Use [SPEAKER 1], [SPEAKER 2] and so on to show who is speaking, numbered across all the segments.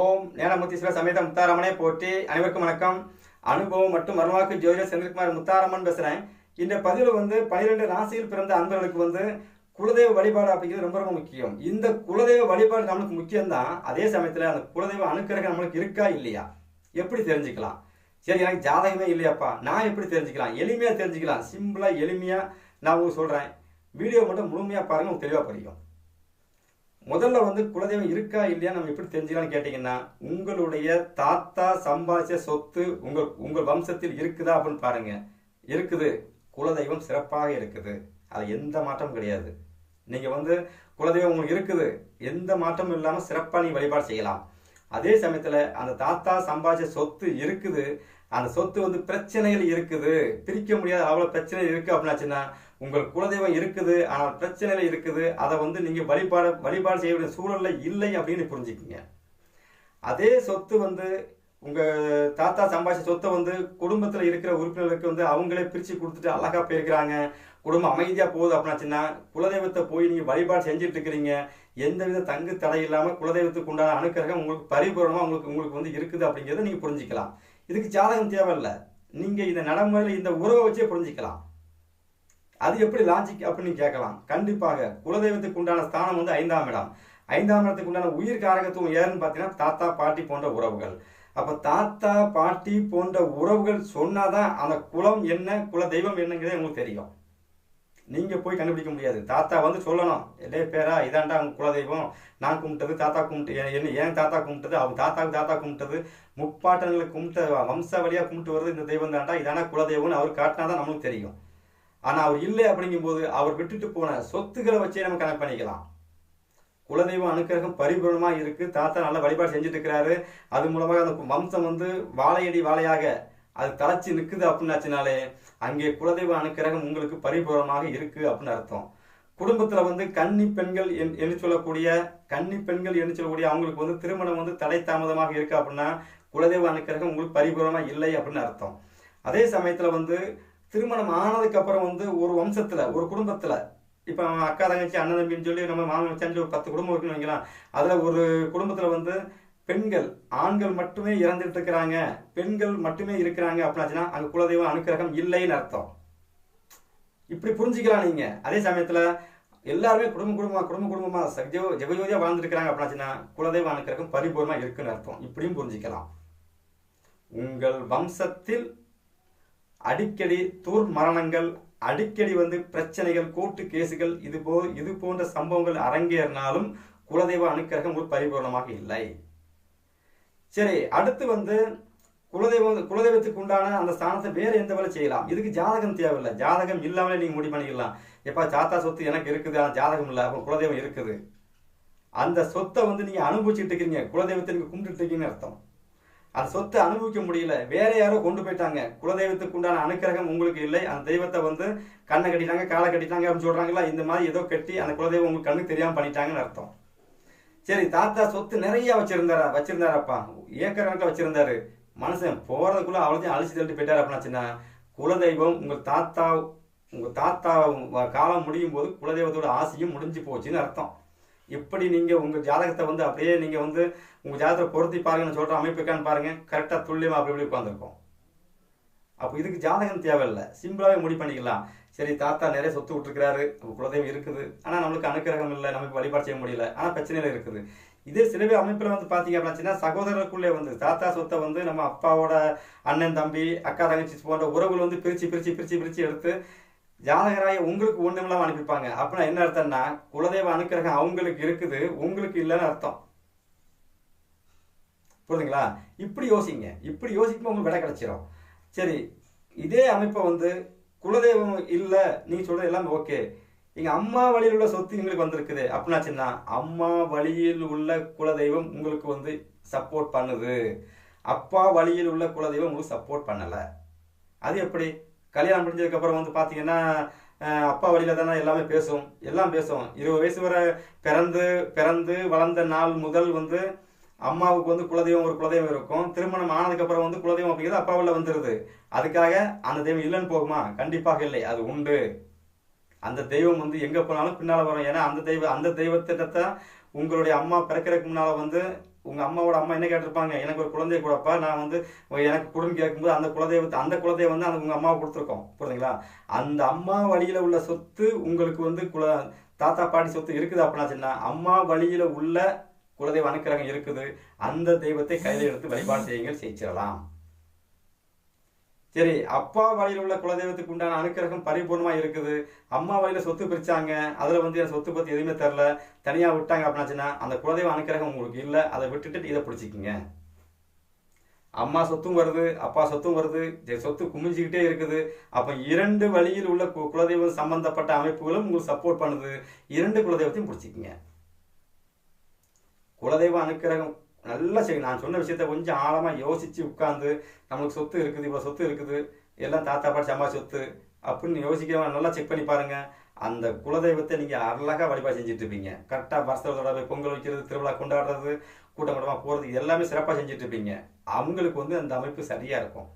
[SPEAKER 1] ஓம் ஞானமுத்தீஸ்வர சமேத முத்தாரமனே போற்றி. அனைவருக்கும் வணக்கம். அனுபவம் மற்றும் வரலாற்று ஜோதிடர் செந்தில்குமார் முத்தாரமன் பேசுகிறேன் இந்த பதிவில் வந்து பனிரெண்டு ராசியில் பிறந்த அன்பர்களுக்கு வந்து குலதெய்வ வழிபாடு அப்படிங்கிறது ரொம்ப ரொம்ப முக்கியம். இந்த குலதெய்வ வழிபாடு நம்மளுக்கு முக்கியம்தான். அதே சமயத்தில் அந்த குலதெய்வ அனுக்கிரகம் நம்மளுக்கு இருக்கா இல்லையா? எப்படி தெரிஞ்சுக்கலாம்? சரி எனக்கு ஜாதகமே இல்லையாப்பா. நான் எப்படி தெரிஞ்சுக்கலாம்? எளிமையாக தெரிஞ்சுக்கலாம். சிம்பிளாக எளிமையாக நான் உங்களுக்கு சொல்கிறேன் வீடியோ மட்டும் முழுமையாக பாருங்கள் உங்களுக்கு தெளிவாக புரியும். முதல்ல வந்து குலதெய்வம் இருக்கா இல்லையா நம்ம எப்படி தெரிஞ்சுக்கலாம்னு கேட்டிங்கன்னா உங்களுடைய தாத்தா சம்பாதிச்ச சொத்து உங்கள் உங்கள் வம்சத்தில் இருக்குதா அப்படின்னு பாருங்க. இருக்குது. குலதெய்வம் சிறப்பாக இருக்குது. அது எந்த மாற்றமும் கிடையாது. நீங்கள் வந்து குலதெய்வம் உங்களுக்கு இருக்குது. எந்த மாற்றமும் இல்லாமல் சிறப்பாக நீ வழிபாடு செய்யலாம். அதே சமயத்தில் அந்த தாத்தா சம்பாதிச்ச சொத்து இருக்குது. அந்த சொத்து வந்து பிரச்சனைகள் இருக்குது. பிரிக்க முடியாத அவ்வளோ பிரச்சனை இருக்குது அப்படின்னாச்சுன்னா உங்கள் குலதெய்வம் இருக்குது ஆனால் பிரச்சனையில் இருக்குது அதை வந்து நீங்கள் வழிபாடு வழிபாடு செய்ய வேண்டிய சூழலில் இல்லை அப்படின்னு புரிஞ்சுக்கிங்க. அதே சொத்து வந்து உங்கள் தாத்தா சம்பாதிச்ச சொத்தை வந்து குடும்பத்தில் இருக்கிற உறுப்பினர்களுக்கு வந்து அவங்களே பிரித்து கொடுத்துட்டு அழகாக போயிருக்கிறாங்க. குடும்பம் அமைதியாக போகுது அப்படின்னாச்சுன்னா குலதெய்வத்தை போய் நீங்கள் வழிபாடு செஞ்சுட்டு இருக்கிறீங்க. எந்தவித தங்கு தடை இல்லாமல் குலதெய்வத்துக்கு உண்டான அனுக்கிரகம் உங்களுக்கு பரிபூரணமாக உங்களுக்கு உங்களுக்கு வந்து இருக்குது அப்படிங்கிறத நீங்கள் புரிஞ்சிக்கலாம். இதுக்கு ஜாதகம் தேவையில்லை. நீங்கள் இந்த நடைமுறையில் இந்த உறவை வச்சே புரிஞ்சுக்கலாம். அது எப்படி லாஜிக் அப்படின்னு கேட்கலாம். கண்டிப்பாக குலதெய்வத்துக்கு உண்டான ஸ்தானம் வந்து ஐந்தாம் இடம். ஐந்தாம் இடத்துக்கு உண்டான உயிர் காரகத்துவம் ஏன்னு பார்த்தீங்கன்னா தாத்தா பாட்டி போன்ற உறவுகள். அப்போ தாத்தா பாட்டி போன்ற உறவுகள் சொன்னாதான் அந்த குலம் என்ன குல தெய்வம் என்னங்கிறதே உங்களுக்கு தெரியும். நீங்க போய் கண்டுபிடிக்க முடியாது. தாத்தா வந்து சொல்லணும். இல்லே பேரா இதாண்டா அவங்க குலதெய்வம். நான் கும்பிட்டது தாத்தா கும்பிட்டு என்ன ஏன் தாத்தா கும்பிட்டது? அவங்க தாத்தாவுக்கு தாத்தா கும்பிட்டது. முப்பாட்டங்களை கும்பிட்ட வம்ச வழியாக கும்பிட்டு வருது இந்த தெய்வம் தாண்டா இதாண்டா குலதெய்வம்னு அவர் காட்டினா தான் நம்மளுக்கு தெரியும். ஆனால் அவர் இல்லை அப்படிங்கும்போது அவர் விட்டுட்டு போன சொத்துக்களை வச்சே நம்ம கணக்கு பண்ணிக்கலாம். குலதெய்வம் அனுக்கிரகம் பரிபூர்ணமாக இருக்குது தாத்தா நல்ல வழிபாடு செஞ்சுட்டு இருக்கிறாரு. அது மூலமாக அந்த வம்சம் வந்து வாழையடி வாழையாக அது தலைச்சு நிற்குது அப்படின்னாச்சுனாலே அங்கே குலதெய்வ அனுக்கிரகம் உங்களுக்கு பரிபூர்ணமாக இருக்குது அப்படின்னு அர்த்தம். குடும்பத்தில் வந்து கன்னி பெண்கள் என்- என்று சொல்லக்கூடிய கன்னி பெண்கள் என்று சொல்லக்கூடிய அவங்களுக்கு வந்து திருமணம் வந்து தடை தாமதமாக இருக்குது அப்படின்னா குலதெய்வ அனுக்கிரகம் உங்களுக்கு பரிபூர்ணமாக இல்லை அப்படின்னு அர்த்தம். அதே சமயத்தில் வந்து திருமணம் ஆனதுக்கு அப்புறம் வந்து ஒரு வம்சத்துல ஒரு குடும்பத்துல. இப்ப அக்கா தங்கச்சி அண்ணன் தம்பின்னு சொல்லி நம்ம மாமன் மச்சான் ஒரு பத்து குடும்பம் இருக்குன்னு வைக்கலாம் அதுல ஒரு குடும்பத்துல வந்து பெண்கள் ஆண்கள் மட்டுமே இறந்துட்டு இருக்கிறாங்க. பெண்கள் மட்டுமே இருக்கிறாங்க அப்படின்னாச்சுன்னா அங்க குலதெய்வம் அனுக்கிரகம் இல்லைன்னு அர்த்தம். இப்படி புரிஞ்சுக்கலாம் நீங்க? அதே சமயத்துல எல்லாருமே குடும்ப குடும்பமா குடும்ப குடும்பமா சஜோ ஜெகஜோதியா வாழ்ந்துட்டு அப்படின்னாச்சுன்னா குலதெய்வ அனுக்கிரகம் பரிபூர்ணமா இருக்குன்னு அர்த்தம். இப்படியும் புரிஞ்சுக்கலாம். உங்கள் வம்சத்தில் அடிக்கடி தூர் மரணங்கள் அடிக்கடி வந்து பிரச்சனைகள் கோர்ட்டு கேசுகள் இது போ இது போன்ற சம்பவங்கள் அரங்கேறினாலும் குலதெய்வ அனுக்கிரகம் ஒரு பரிபூர்ணமாக இல்லை. சரி அடுத்து வந்து குலதெய்வம் குலதெய்வத்துக்கு உண்டான அந்த ஸ்தானத்தை வேற எந்த வேலை செய்யலாம். இதுக்கு ஜாதகம் தேவையில்லை. ஜாதகம் இல்லாமலே நீங்க முடிவு பண்ணிக்கலாம். எப்பா தாத்தா சொத்து எனக்கு இருக்குது ஆனால் ஜாதகம் இல்லை அப்போ குலதெய்வம் இருக்குது. அந்த சொத்தை வந்து நீங்க அனுபவிச்சுட்டு இருக்கீங்க. குலதெய்வத்தை நீங்க கும்பிட்டு இருக்கீங்கன்னு அர்த்தம். அந்த சொத்து அனுபவிக்க முடியல. வேற யாரோ கொண்டு போயிட்டாங்க. குலதெய்வத்துக்கு உண்டான அனுக்கிரகம் உங்களுக்கு இல்லை. அந்த தெய்வத்தை வந்து கண்ணை கட்டிட்டாங்க காலை கட்டிட்டாங்க அப்படின்னு சொல்றாங்களா? இந்த மாதிரி ஏதோ கட்டி அந்த குலதெய்வம் உங்களுக்கு கண்ணுக்கு தெரியாம பண்ணிட்டாங்கன்னு அர்த்தம். சரி தாத்தா சொத்து நிறைய வச்சிருந்தாரா? வச்சிருந்தாரப்பா. ஏக்கர் கணக்கில் வச்சிருந்தாரு. மனுஷன் போறதுக்குள்ள அவ்வளோத்தையும் அழிச்சு தள்ளிட்டு போயிட்டாரு அப்படின்னாச்சுன்னா குலதெய்வம் உங்கள் தாத்தா உங்கள் தாத்தா காலம் முடியும் போது குலதெய்வத்தோட ஆசையும் முடிஞ்சு போச்சுன்னு அர்த்தம். எப்படி நீங்கள் உங்கள் ஜாதகத்தை வந்து அப்படியே நீங்கள் வந்து உங்கள் ஜாதகத்தை பொருத்தி பாருங்கன்னு சொல்கிற அமைப்பு இருக்கான்னு பாருங்கள் கரெக்டாக துல்லியமாக அப்படி இப்படி உட்காந்துருக்கும் அப்போ இதுக்கு ஜாதகம் தேவையில்லை. சிம்பிளாகவே முடிவு பண்ணிக்கலாம். சரி தாத்தா நிறைய சொத்து விட்டுருக்கிறாரு. அப்ப குலதெய்வம் இருக்குது. ஆனால் நம்மளுக்கு அனுக்கிரகம் இல்லை. நமக்கு வழிபாடு செய்ய முடியல. ஆனால் பிரச்சனையில் இருக்குது. இதே சில பேர் அமைப்பில் வந்து பார்த்தீங்க அப்படின்னா சகோதரருக்குள்ளே வந்து தாத்தா சொத்தை வந்து நம்ம அப்பாவோட அண்ணன் தம்பி அக்கா தங்கச்சி போன்ற உறவுகள் வந்து பிரித்து பிரித்து பிரித்து பிரித்து எடுத்து ஜாதகராய உங்களுக்கு ஒன்றுமில்லாமல் அனுப்பிப்பாங்க. அப்படின்னா என்ன அர்த்தம்னா குலதெய்வ அனுக்கிரகம் அவங்களுக்கு இருக்குது. உங்களுக்கு இல்லைன்னு அர்த்தம். புரியுதுங்களா இப்படி யோசிங்க. இப்படி யோசிக்கும் உங்களுக்கு விடை கிடைச்சிரும். சரி இதே அமைப்பை வந்து குலதெய்வம் இல்லை நீங்கள் சொல்கிறது எல்லாமே ஓகே. எங்கள் அம்மா வழியில் உள்ள சொத்து எங்களுக்கு வந்திருக்குது. அப்படின்னாச்சுன்னா அம்மா வழியில் உள்ள குலதெய்வம் உங்களுக்கு வந்து சப்போர்ட் பண்ணுது. அப்பா வழியில் உள்ள குலதெய்வம் உங்களுக்கு சப்போர்ட் பண்ணலை. அது எப்படி? கல்யாணம் முடிஞ்சதுக்கப்புறம் வந்து பார்த்தீங்கன்னா அப்பா வழியில் தானே எல்லாமே பேசும். எல்லாம் பேசும். இருபது வயசு வரை பிறந்து பிறந்து வளர்ந்த நாள் முதல் வந்து அம்மாவுக்கு வந்து குலதெய்வம் ஒரு குலதெய்வம் இருக்கும். திருமணம் ஆனதுக்கு அப்புறம் வந்து குலதெய்வம் அப்படிங்கிறது அப்பாவில் வந்துருது. அதுக்காக அந்த தெய்வம் இல்லைன்னு போகுமா? கண்டிப்பாக இல்லை. அது உண்டு. அந்த தெய்வம் வந்து எங்க போனாலும் பின்னால் வரும். ஏன்னா அந்த தெய்வம் அந்த தெய்வத்திட்டத்தை உங்களுடைய அம்மா பிறக்கிறதுக்கு முன்னால் வந்து உங்க அம்மாவோட அம்மா என்ன கேட்டிருப்பாங்க? எனக்கு ஒரு குழந்தை கூடப்பா. நான் வந்து எனக்கு குடும்பம் கேட்கும்போது அந்த குலதெய்வத்தை அந்த குலதெய்வம் வந்து அந்த உங்க அம்மாவை கொடுத்துருக்கோம். புரியுதுங்களா? அந்த அம்மா வழியில உள்ள சொத்து உங்களுக்கு வந்து குல தாத்தா பாட்டி சொத்து இருக்குது அப்படின்னா சொன்னா அம்மா வழியில உள்ள குலதெய்வ அனுக்கிரகம் இருக்குது. அந்த தெய்வத்தை கையில் எடுத்து வழிபாடு செய்யுங்கள் செய்ச்சிடலாம் சரி அப்பா வழியில் உள்ள குலதெய்வத்துக்கு உண்டான அனுக்கிரகம் பரிபூர்ணமாக இருக்குது. அம்மா வழியில் சொத்து பிரித்தாங்க அதில் வந்து என் சொத்து பற்றி எதுவுமே தெரில. தனியாக விட்டாங்க அப்படின்னாச்சுன்னா அந்த குலதெய்வ அனுக்கிரகம் உங்களுக்கு இல்லை. அதை விட்டுட்டு இதை பிடிச்சிக்கிங்க. அம்மா சொத்தும் வருது அப்பா சொத்தும் வருது. சொத்து குமிஞ்சிக்கிட்டே இருக்குது. அப்போ இரண்டு வழியில் உள்ள கு- குலதெய்வம் சம்பந்தப்பட்ட அமைப்புகளும் உங்களுக்கு சப்போர்ட் பண்ணுது. இரண்டு குலதெய்வத்தையும் பிடிச்சிக்கிங்க. குலதெய்வ அனுக்கிரகம். நல்லா செய்யும் நான் சொன்ன விஷயத்த கொஞ்சம் ஆழமாக யோசித்து உட்காந்து நம்மளுக்கு சொத்து இருக்குது இவ்வளோ சொத்து இருக்குது எல்லாம் தாத்தா பாட்டி சம்பாதி சொத்து அப்படின்னு யோசிக்கிறவங்க நல்லா செக் பண்ணி பாருங்க. அந்த குலதெய்வத்தை நீங்க அழகா வழிபாடு செஞ்சுட்டு இருப்பீங்க. கரெக்டாக வருஷத்தோட போய் பொங்கல் வைக்கிறது திருவிழா கொண்டாடுறது கூட்டம் கூட்டமாக போகிறது எல்லாமே சிறப்பாக செஞ்சுட்டு இருப்பீங்க. அவங்களுக்கு வந்து அந்த அமைப்பு சரியாக இருக்கும்.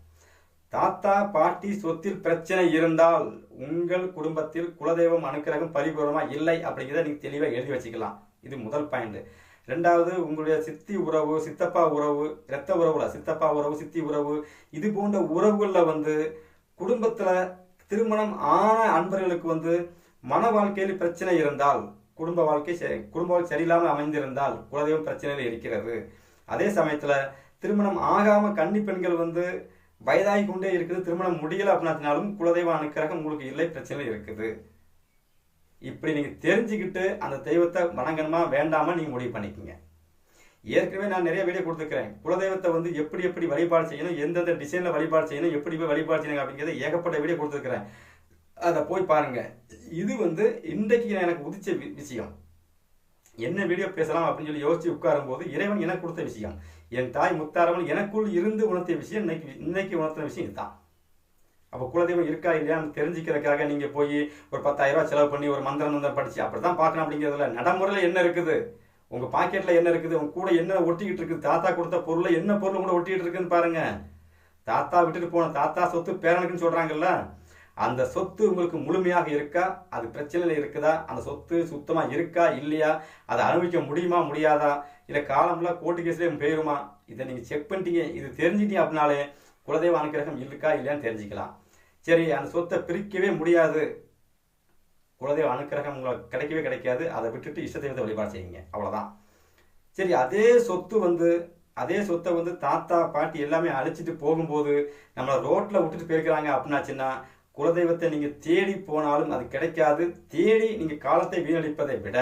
[SPEAKER 1] தாத்தா பாட்டி சொத்தில் பிரச்சனை இருந்தால் உங்கள் குடும்பத்தில் குலதெய்வம் அனுக்கிரகம் பரிபூர்ணமாக இல்லை அப்படிங்கிறத நீங்கள் தெளிவாக எழுதி வச்சுக்கலாம். இது முதல் பாயிண்ட் ரெண்டாவது உங்களுடைய சித்தி உறவு சித்தப்பா உறவு இரத்த உறவுல சித்தப்பா உறவு சித்தி உறவு இது போன்ற உறவுகளில் வந்து குடும்பத்தில் திருமணம் ஆன அன்பர்களுக்கு வந்து மன வாழ்க்கையில் பிரச்சனை இருந்தால் குடும்ப வாழ்க்கை சரி- குடும்ப சரியில்லாமல் அமைந்திருந்தால் குலதெய்வம் பிரச்சனையில் இருக்கிறது. அதே சமயத்தில் திருமணம் ஆகாமல் கன்னி பெண்கள் வந்து வயதாகி கொண்டே இருக்குது திருமணம் முடியலை அப்படின்னாலும் குலதெய்வ அனுக்கிரகம் உங்களுக்கு இல்லை பிரச்சனை இருக்குது. இப்படி நீங்க தெரிஞ்சுக்கிட்டு அந்த தெய்வத்தை வணங்கணுமா வேண்டாமா நீங்க முடிவு பண்ணிக்கோங்க. ஏற்கனவே நான் நிறைய வீடியோ கொடுத்துருக்கிறேன். குலதெய்வத்தை வந்து எப்படி எப்படி வழிபாடு செய்யணும் எந்தெந்த டிசைன்ல வழிபாடு செய்யணும் எப்படி போய் வழிபாடு செய்யணும் அப்படிங்கிறத ஏகப்பட்ட வீடியோ கொடுத்துருக்கிறேன். அதை போய் பாருங்க. இது வந்து இன்றைக்கு எனக்கு உதிச்ச வி- விஷயம். என்ன வீடியோ பேசலாம் அப்படின்னு சொல்லி யோசிச்சு உட்காரும் போது இறைவன் எனக்கு கொடுத்த விஷயம். என் தாய் முத்தாரவன் எனக்குள் இருந்து உணர்த்திய விஷயம் இன்னைக்கு இன்னைக்கு உணர்த்தின விஷயம் இதுதான். அப்போ குலதெய்வம் இருக்கா இல்லையா தெரிஞ்சுக்கிறதுக்காக நீங்கள் போய் ஒரு பத்தாயிரம் ரூபா செலவு பண்ணி ஒரு மந்திரம் மந்திரம் படிச்சு அப்படிதான் பார்க்கணும் அப்படிங்கிறதுல நடைமுறையில் என்ன இருக்குது? உங்கள் பாக்கெட்டில் என்ன இருக்குது? உங்க கூட என்ன ஒட்டிக்கிட்டு இருக்குது? தாத்தா கொடுத்த பொருளை என்ன பொருள் கூட ஒட்டிக்கிட்டு இருக்குன்னு பாருங்கள் தாத்தா விட்டுட்டு போன தாத்தா சொத்து பேரனுக்குன்னு சொல்கிறாங்கல்ல அந்த சொத்து உங்களுக்கு முழுமையாக இருக்கா? அது பிரச்சனையில் இருக்குதா? அந்த சொத்து சுத்தமாக இருக்கா? இல்லையா? அதை அனுபவிக்க முடியுமா? முடியாதா? இல்லை காலம்லாம் கோர்ட்டு கேஸ்லேயே போயிருமா? இதை நீங்கள் செக் பண்ணிட்டீங்க. இது தெரிஞ்சிட்டீங்க அப்படின்னாலே குலதெய்வ அனுக்கிரகம் இருக்கா இல்லையான்னு தெரிஞ்சுக்கலாம். சரி அந்த சொத்தை பிரிக்கவே முடியாது. குலதெய்வ அனுக்கிரகம் உங்களுக்கு கிடைக்கவே கிடைக்காது. அதை விட்டுட்டு இஷ்ட தெய்வத்தை வழிபாடு செய்யுங்க. அவ்வளோதான் சரி அதே சொத்து வந்து அதே சொத்தை வந்து தாத்தா பாட்டி எல்லாமே அழிச்சிட்டு போகும்போது நம்மளை ரோட்டில் விட்டுட்டு போயிருக்கிறாங்க அப்படின்னாச்சுன்னா குலதெய்வத்தை நீங்கள் தேடி போனாலும் அது கிடைக்காது. தேடி நீங்கள் காலத்தை வீணடிப்பதை விட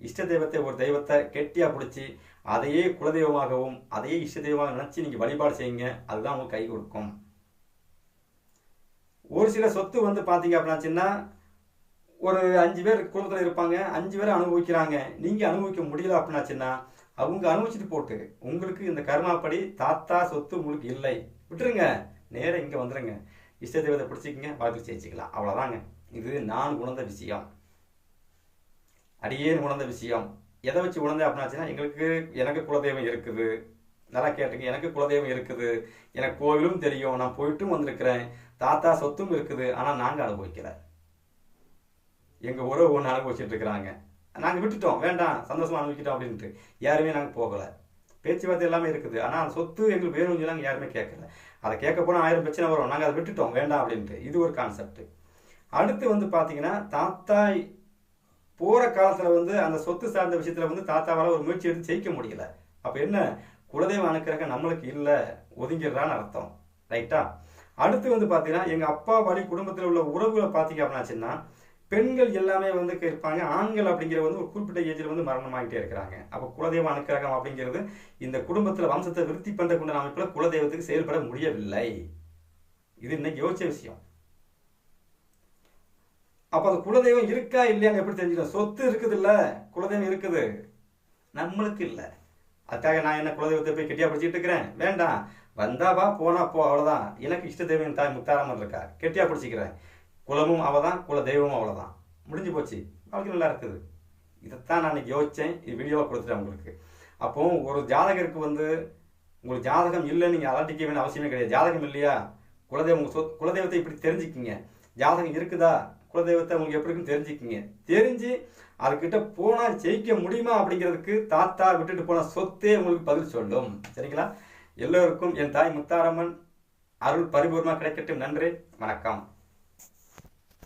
[SPEAKER 1] இஷ்ட தெய்வத்தை ஒரு தெய்வத்தை கெட்டியாக பிடிச்சி அதையே குலதெய்வமாகவும் அதையே இஷ்ட தெய்வமாக நினச்சி நீங்கள் வழிபாடு செய்யுங்க. அதுதான் உங்களுக்கு கை கொடுக்கும். ஒரு சில சொத்து வந்து பார்த்தீங்க அப்படின்னாச்சுன்னா ஒரு அஞ்சு பேர் குடும்பத்தில் இருப்பாங்க அஞ்சு பேர் அனுபவிக்கிறாங்க. நீங்கள் அனுபவிக்க முடியல அப்படின்னாச்சுன்னா அவங்க அனுபவிச்சுட்டு போட்டு உங்களுக்கு இந்த கர்மாப்படி தாத்தா சொத்து உங்களுக்கு இல்லை. விட்டுருங்க. நேராக இங்கே வந்துடுங்க இஷ்ட தெய்வத்தை பிடிச்சிக்கங்க வாழ்க்கை ஜெயிச்சுக்கலாம். அவ்வளோதாங்க இது நான் உணர்ந்த விஷயம். அடியேன் உணர்ந்த விஷயம். எதை வச்சு உணர்ந்தேன் அப்படின்னாச்சுன்னா எங்களுக்கு எனக்கு குலதெய்வம் இருக்குது. நல்லா கேட்டுங்க எனக்கு குலதெய்வம் இருக்குது. எனக்கு கோவிலும் தெரியும். நான் போயிட்டும் வந்திருக்கிறேன். தாத்தா சொத்தும் இருக்குது. ஆனால் நாங்கள் அனுபவிக்கல. எங்கள் உறவு ஒன்று அனுபவிச்சுட்டு இருக்கிறாங்க. நாங்கள் விட்டுட்டோம். வேண்டாம். சந்தோஷமாக அனுபவிக்கிட்டோம் அப்படின்ட்டு. யாருமே நாங்கள் போகலை. பேச்சுவார்த்தை எல்லாமே இருக்குது. ஆனால் அந்த சொத்து எங்களுக்கு வேணும்னு சொல்லி யாருமே கேட்கல அதை கேட்க போனால் ஆயிரம் பிரச்சனை வரும். நாங்கள் அதை விட்டுட்டோம். வேண்டாம் அப்படின்ட்டு. இது ஒரு கான்செப்ட் அடுத்து வந்து பார்த்தீங்கன்னா தாத்தா போகிற காலத்தில் வந்து அந்த சொத்து சார்ந்த விஷயத்தில் வந்து தாத்தாவால் ஒரு முயற்சி எடுத்து ஜெயிக்க முடியல. அப்போ என்ன? குலதெய்வம் அனுக்கிறக்க நம்மளுக்கு இல்லை ஒதுங்கிடுறான்னு அர்த்தம். ரைட்டா? அடுத்து வந்து பார்த்தீங்கன்னா எங்கள் அப்பா வழி குடும்பத்தில் உள்ள உறவுகளை பார்த்தீங்க அப்படின்னாச்சுன்னா பெண்கள் எல்லாமே வந்து இருப்பாங்க. ஆண்கள் அப்படிங்கிற வந்து ஒரு குறிப்பிட்ட ஏஜில் வந்து மரணமாகிட்டே இருக்கிறாங்க. அப்போ குலதெய்வம் அனுக்கிரகம் அப்படிங்கிறது இந்த குடும்பத்தில் வம்சத்தை விருத்தி பண்ண கொண்ட அமைப்பில் குலதெய்வத்துக்கு செயல்பட முடியவில்லை. இது இன்னைக்கு யோசிச்ச விஷயம். அப்ப அந்த குலதெய்வம் இருக்கா இல்லையான்னு எப்படி தெரிஞ்சுக்கணும்? சொத்து இருக்குது இல்ல குலதெய்வம் இருக்குது. நம்மளுக்கு இல்ல. அதுக்காக நான் என்ன குலதெய்வத்தை போய் கெட்டியா பிடிச்சிட்டு இருக்கிறேன்? வேண்டாம். வந்தா வா போனா போ அவ்வளவுதான். எனக்கு இஷ்ட தெய்வம் தாய் முத்தாரம்மன் இருக்கா கெட்டியா பிடிச்சிக்கிறேன். குலமும் அவதான் குல தெய்வமும் அவ்வளவுதான். முடிஞ்சு போச்சு. வாழ்க்கை நல்லா இருக்குது. இதைத்தான் நான் இன்னைக்கு யோசிச்சேன். இது வீடியோவா கொடுத்துட்டேன் உங்களுக்கு. அப்போ ஒரு ஜாதகருக்கு வந்து உங்களுக்கு ஜாதகம் இல்லைன்னு நீங்க அலட்டிக்க வேண்டிய அவசியமே கிடையாது. ஜாதகம் இல்லையா? குலதெய்வம் குலதெய்வத்தை இப்படி தெரிஞ்சுக்கிங்க. ஜாதகம் இருக்குதா? குலதெய்வத்தை உங்களுக்கு எப்படி இருக்குன்னு தெரிஞ்சுக்கிங்க. தெரிஞ்சு அதுக்கிட்ட போனால் ஜெயிக்க முடியுமா அப்படிங்கிறதுக்கு தாத்தா விட்டுட்டு போன சொத்தே உங்களுக்கு பதில் சொல்லும். சரிங்களா? எல்லோருக்கும் என் தாய் முத்தாரம்மன் அருள் பரிபூர்ணமாக கிடைக்கட்டும். நன்றி. வணக்கம்.